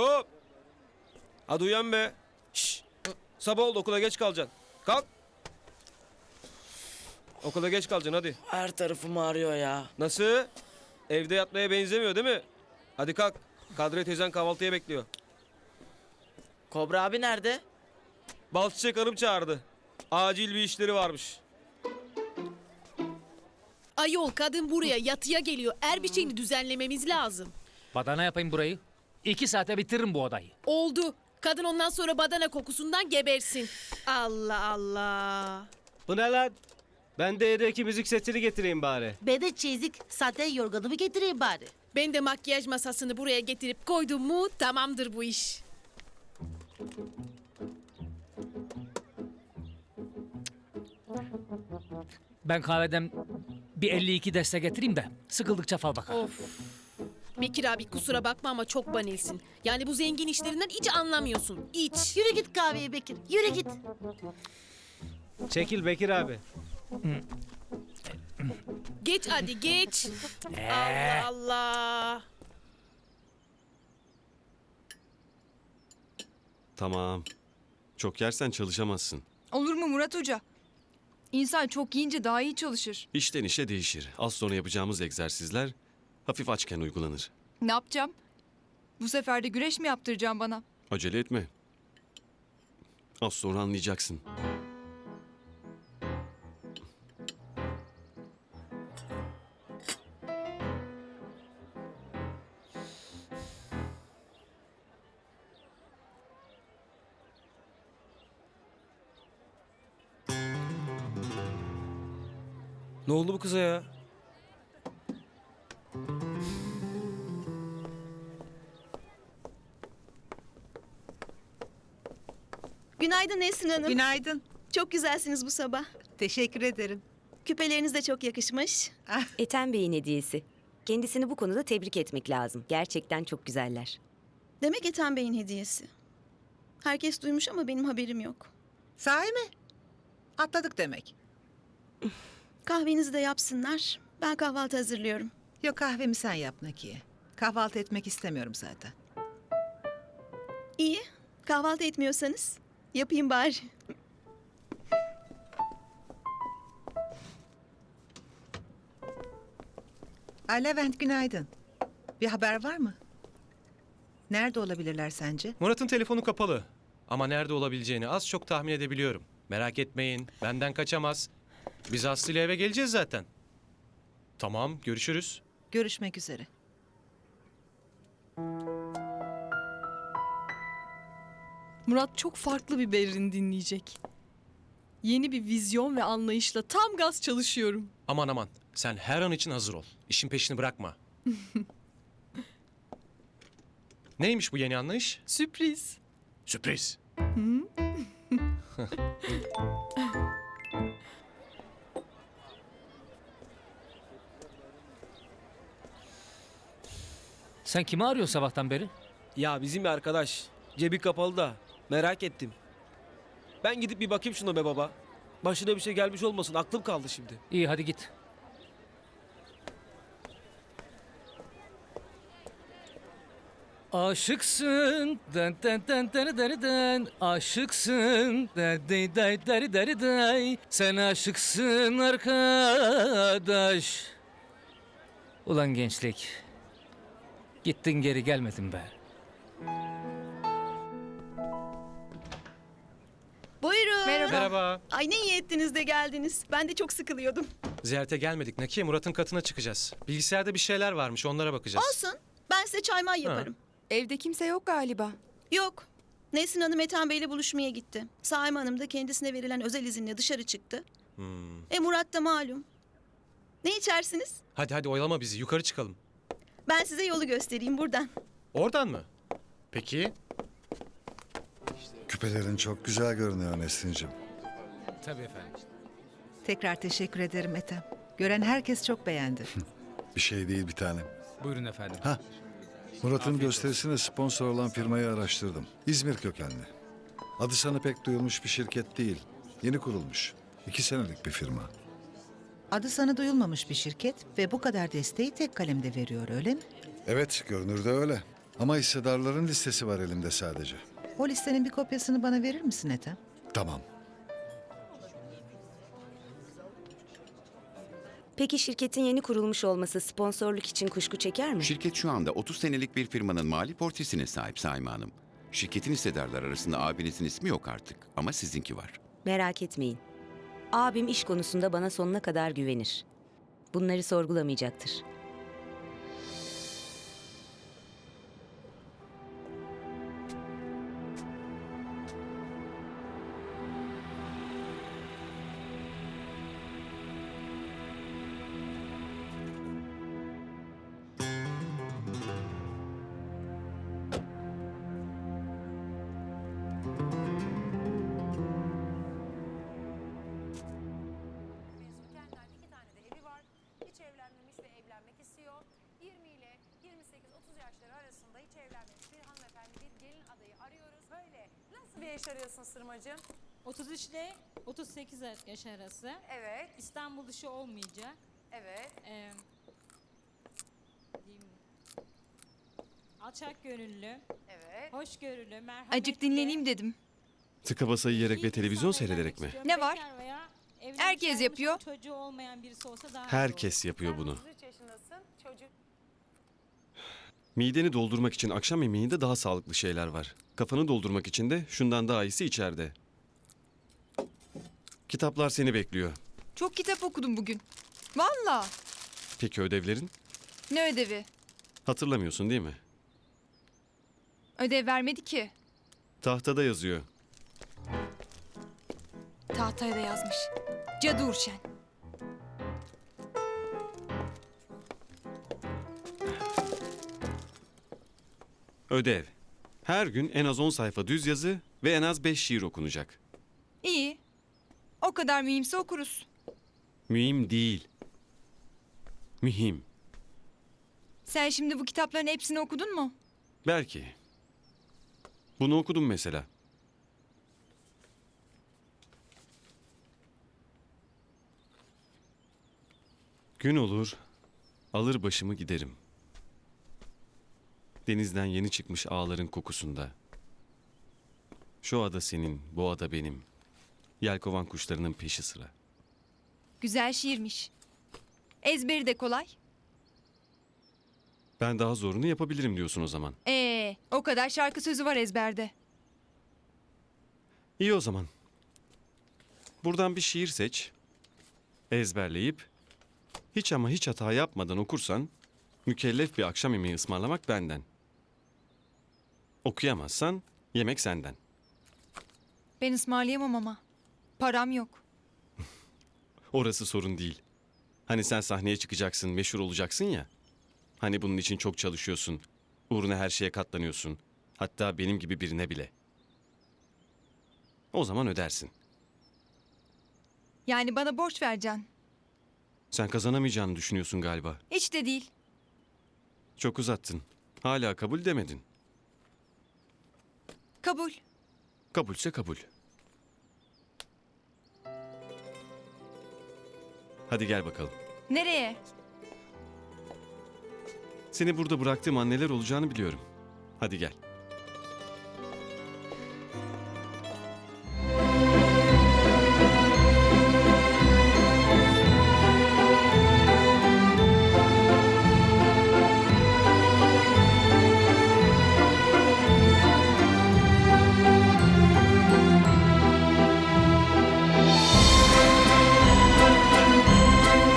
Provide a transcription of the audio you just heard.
Hop. Hadi uyan be. Şşş. Sabah oldu okula geç kalacaksın. Kalk. Okula geç kalacaksın hadi. Her tarafım ağrıyor ya. Nasıl? Evde yatmaya benzemiyor değil mi? Hadi kalk. Kadriye teyzen kahvaltıya bekliyor. Kobra abi nerede? Bal çiçek hanım çağırdı. Acil bir işleri varmış. Ayol kadın buraya yatıya geliyor. Er bir şeyini düzenlememiz lazım. Badana yapayım burayı. İki saate bitiririm bu odayı. Oldu. Kadın ondan sonra badana kokusundan gebersin. Allah Allah. Bu ne lan? Ben de evdeki müzik setini getireyim bari. Ben de çeyizik sahte yorganımı getireyim bari. Ben de makyaj masasını buraya getirip koydum mu tamamdır bu iş. Ben kahveden bir 52 deste getireyim de sıkıldıkça fal bakalım. Of. Bekir abi kusura bakma ama çok banilsin. Yani bu zengin işlerinden hiç anlamıyorsun. İç. Yürü git kahveye Bekir, yürü git. Çekil Bekir abi. Geç hadi geç. Allah Allah. Tamam. Çok yersen çalışamazsın. Olur mu Murat Hoca? İnsan çok yiyince daha iyi çalışır. İşten işe değişir. Az sonra yapacağımız egzersizler hafif açken uygulanır. Ne yapacağım? Bu sefer de güreş mi yaptıracağım bana? Acele etme. Az sonra anlayacaksın. Ne oldu bu kıza ya? Günaydın Nesrin Hanım. Günaydın. Çok güzelsiniz bu sabah. Teşekkür ederim. Küpeleriniz de çok yakışmış. Ethem Bey'in hediyesi. Kendisini bu konuda tebrik etmek lazım. Gerçekten çok güzeller. Demek Ethem Bey'in hediyesi. Herkes duymuş ama benim haberim yok. Sahi mi? Atladık demek. Kahvenizi de yapsınlar. Ben kahvaltı hazırlıyorum. Yok kahvemi sen yap Nakiye. Kahvaltı etmek istemiyorum zaten. İyi. Kahvaltı etmiyorsanız yapayım bari. Ay Levent günaydın. Bir haber var mı? Nerede olabilirler sence? Murat'ın telefonu kapalı. Ama nerede olabileceğini az çok tahmin edebiliyorum. Merak etmeyin, benden kaçamaz. Biz Aslı ile eve geleceğiz zaten. Tamam, görüşürüz. Görüşmek üzere. Murat çok farklı bir Berrin dinleyecek. Yeni bir vizyon ve anlayışla tam gaz çalışıyorum. Aman aman, sen her an için hazır ol. İşin peşini bırakma. Neymiş bu yeni anlayış? Sürpriz. Sürpriz. Sen kimi arıyorsun sabahtan beri? Ya bizim bir arkadaş. Cebi kapalı da. Merak ettim. Ben gidip bir bakayım şuna be baba. Başına bir şey gelmiş olmasın. Aklım kaldı şimdi. İyi hadi git. Aşıksın den den den den den den Aşıksın den den den den den den Sen aşıksın arkadaş Ulan gençlik Gittin geri gelmedin be Buyurun. Merhaba. Merhaba. Ay ne iyi ettiniz de geldiniz. Ben de çok sıkılıyordum. Ziyarete gelmedik Nakiye, Murat'ın katına çıkacağız. Bilgisayarda bir şeyler varmış, onlara bakacağız. Olsun. Ben size çaymay yaparım. Evde kimse yok galiba. Yok. Nesrin Hanım Ethem Bey'le buluşmaya gitti. Saime Hanım da kendisine verilen özel izinle dışarı çıktı. Hmm. E Murat da malum. Ne içersiniz? Hadi hadi oyalama bizi, yukarı çıkalım. Ben size yolu göstereyim buradan. Oradan mı? Peki. Küpelerin çok güzel görünüyor Nesrin'cim. Tabii efendim Tekrar teşekkür ederim Ethem. Gören herkes çok beğendi. Bir şey değil bir tanem. Buyurun efendim Murat'ın gösterisine sponsor olan firmayı araştırdım. İzmir kökenli. Adı sana pek duyulmuş bir şirket değil. Yeni kurulmuş. İki senelik bir firma. Adı sana duyulmamış bir şirket ve bu kadar desteği tek kalemde veriyor öyle mi? Evet görünürde öyle. Ama hissedarların listesi var elimde sadece. O listenin bir kopyasını bana verir misin Ethem? Tamam. Peki şirketin yeni kurulmuş olması sponsorluk için kuşku çeker mi? Şirket şu anda 30 senelik bir firmanın mali portresine sahip Saime Hanım. Şirketin hissedarlar arasında abinizin ismi yok artık ama sizinki var. Merak etmeyin. Abim iş konusunda bana sonuna kadar güvenir. Bunları sorgulamayacaktır. 28-30 yaşları arasında hiç evlenmemiş bir hanımefendi bir gelin adayı arıyoruz. Böyle nasıl bir eş arıyorsun Sırmacığım? 33 ile 38 yaş arası. Evet, İstanbul dışı olmayacak. evet. Ee, diyeyim, alçak gönüllü, Evet. hoşgörülü, merhametli. Acık dinleneyim dedim. Tıka basa yiyerek ve televizyon seyrederek mi? Ne var? Bekar veya evlenmiş Herkes ayrılmış yapıyor. Çocuğu olmayan birisi olsa daha iyi olur. Herkes yapıyor bunu. 33 yaşındasın, çocuk. Mideni doldurmak için akşam yemeğinde daha sağlıklı şeyler var. Kafanı doldurmak için de şundan daha iyisi içeride. Kitaplar seni bekliyor. Çok kitap okudum bugün. Valla. Peki ödevlerin? Ne ödevi? Hatırlamıyorsun değil mi? Ödev vermedi ki. Tahtada yazıyor. Tahtaya da yazmış. Cadı Urşen. Ödev. Her gün en az 10 sayfa düz yazı ve en az 5 şiir okunacak. İyi. O kadar mühimse okuruz. Mühim değil. Mühim. Sen şimdi bu kitapların hepsini okudun mu? Belki. Bunu okudum mesela. Gün olur, alır başımı giderim. Denizden yeni çıkmış ağların kokusunda. Şu ada senin, bu ada benim. Yelkovan kuşlarının peşi sıra. Güzel şiirmiş. Ezberi de kolay. Ben daha zorunu yapabilirim diyorsun o zaman. Ee, o kadar şarkı sözü var ezberde. İyi o zaman. Buradan bir şiir seç. Ezberleyip hiç ama hiç hata yapmadan okursan mükellef bir akşam yemeği ısmarlamak benden. Okuyamazsan yemek senden. Ben ısmarlayamam ama. Param yok. Orası sorun değil. Hani sen sahneye çıkacaksın, meşhur olacaksın ya. Hani bunun için çok çalışıyorsun. Uğruna her şeye katlanıyorsun. Hatta benim gibi birine bile. O zaman ödersin. Yani bana borç vereceksin. Sen kazanamayacağını düşünüyorsun galiba. Hiç de değil. Çok uzattın. Hala kabul demedin. Kabul. Kabulse kabul. Hadi gel bakalım. Nereye? Seni burada bıraktığım anneler olacağını biliyorum. Hadi gel.